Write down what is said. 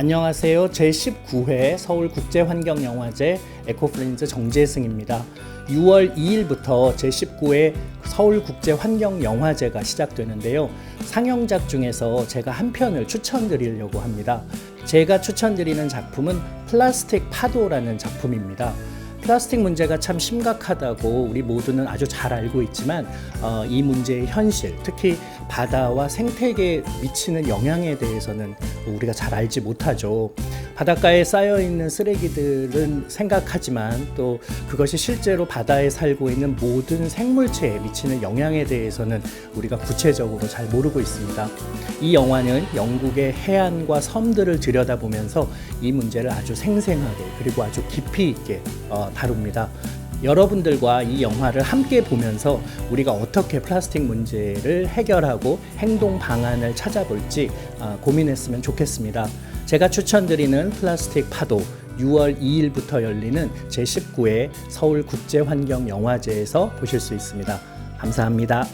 안녕하세요. 제19회 서울국제환경영화제 에코프렌즈 정재승입니다. 6월 2일부터 제19회 서울국제환경영화제가 시작되는데요. 상영작 중에서 제가 한 편을 추천드리려고 합니다. 제가 추천드리는 작품은 플라스틱 파도라는 작품입니다. 플라스틱 문제가 참 심각하다고 우리 모두는 아주 잘 알고 있지만 어, 이 문제의 현실, 특히 바다와 생태계에 미치는 영향에 대해서는 우리가 잘 알지 못하죠. 바닷가에 쌓여 있는 쓰레기들은 생각하지만 또 그것이 실제로 바다에 살고 있는 모든 생물체에 미치는 영향에 대해서는 우리가 구체적으로 잘 모르고 있습니다. 이 영화는 영국의 해안과 섬들을 들여다보면서 이 문제를 아주 생생하게 그리고 아주 깊이 있게 어, 다룹니다. 여러분들과 이 영화를 함께 보면서 우리가 어떻게 플라스틱 문제를 해결하고 행동 방안을 찾아볼지 아, 고민했으면 좋겠습니다. 제가 추천드리는 플라스틱 파도 6월 2일부터 열리는 제19회 서울국제환경영화제에서 보실 수 있습니다. 감사합니다.